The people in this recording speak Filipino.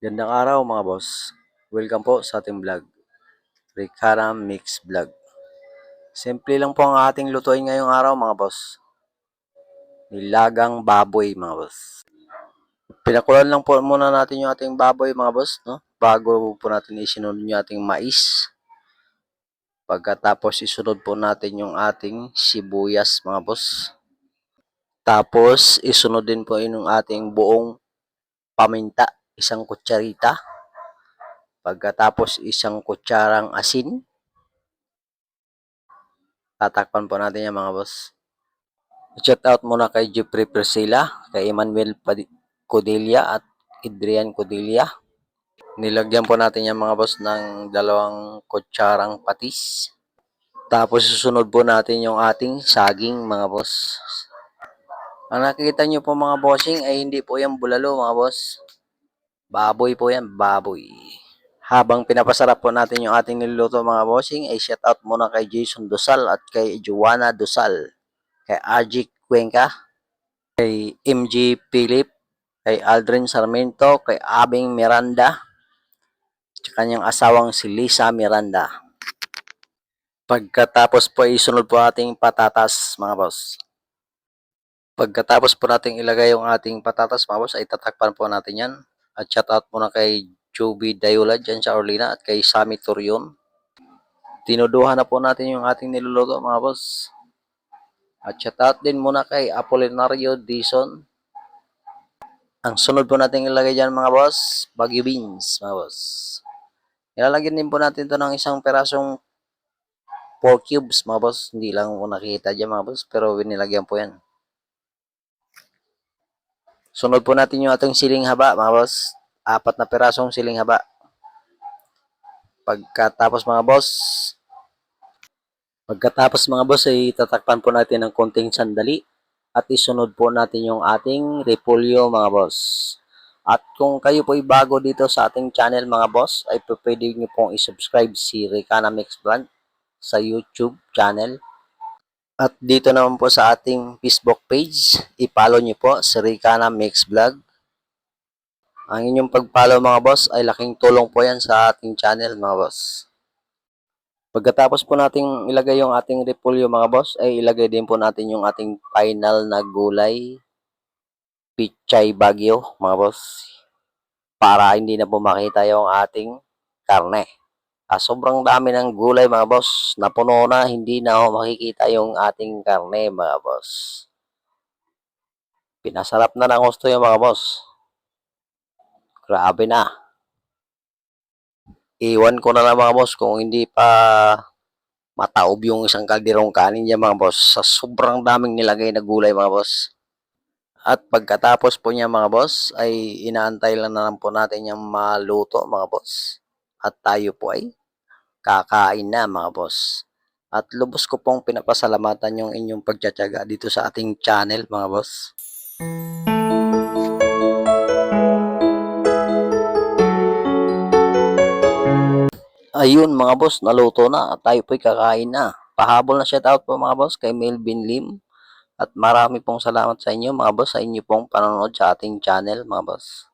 Gandang araw mga boss. Welcome po sa ating vlog. Ricara Mix Vlog. Simple lang po ang ating lutuin ngayong araw mga boss. Nilagang baboy mga boss. Pinakulan lang po muna natin yung ating baboy mga boss, no? Bago po natin isunod yung ating mais. Pagkatapos isunod po natin yung ating sibuyas mga boss. Tapos isunod din po yung ating buong paminta, isang kutsarita. Pagkatapos isang kutsarang asin. Tatakpan po natin yan mga boss. Shout out muna kay Jeffrey Priscilla, kay Emmanuel Codilla at Adrian Codilla. Nilagyan po natin yan mga boss ng dalawang kutsarang patis. Tapos susunod po natin yung ating saging mga boss. Ang nakikita nyo po mga bossing ay hindi po yan bulalo mga boss. Baboy po yan, baboy. Habang pinapasarap po natin yung ating niluluto mga bossing, ay shout out muna kay Jason Dosal at kay Joanna Dosal, kay Ajik Cuenca, kay MG Philip, kay Aldrin Sarmiento, kay Abing Miranda, at kanyang asawang si Lisa Miranda. Pagkatapos po isunod po ating patatas mga boss. Pagkatapos po nating ilagay yung ating patatas mga boss ay tatakpan po natin yan. At shout out muna kay Joby Dayola dyan sa Orlina at kay Sammy Turion. Tinuduhan na po natin yung ating niluluto mga boss. At shout out din muna kay Apolinario Dison. Ang sunod po natin ilagay dyan mga boss, Baguio Beans mga boss. Ilalagyan din po natin to ng isang perasong 4 cubes mga boss. Hindi lang po nakikita dyan mga boss pero winilagyan po yan. Sunod po natin yung ating siling haba, mga boss. Apat na perasong siling haba. Pagkatapos mga boss, pagkatapos mga boss ay tatakpan po natin ng konting sandali at isunod po natin yung ating repolyo mga boss. At kung kayo po ay bago dito sa ating channel mga boss, ay pwede nyo pong isubscribe si Ricana Mix Vlog sa YouTube channel. At dito naman po sa ating Facebook page, i-follow nyo po si Ricana Mix Vlog. Ang inyong pag-follow mga boss ay laking tulong po yan sa ating channel mga boss. Pagkatapos po nating ilagay yung ating repolyo mga boss, ay ilagay din po natin yung ating final na gulay, pichay bagyo mga boss, para hindi na po makita yung ating karne. Ah, sobrang dami ng gulay mga boss. Napuno na, hindi na ako makikita yung ating karne mga boss. Pinasarap na ng gusto yung mga boss. Grabe na. Iwan ko na lang mga boss kung hindi pa mataob yung isang kalderong kanin niya mga boss. Sa sobrang daming nilagay na gulay mga boss. At pagkatapos po niya mga boss, ay inaantay lang na lang po natin yung maluto mga boss. At tayo po ay kakain na mga boss. At lubos ko pong pinapasalamatan yung inyong pagtsatsaga dito sa ating channel mga boss. Ayun mga boss, naluto na at tayo po'y kakain na. Pahabol na shoutout po mga boss kay Melvin Lim. At marami pong salamat sa inyo mga boss sa inyo pong panonood sa ating channel mga boss.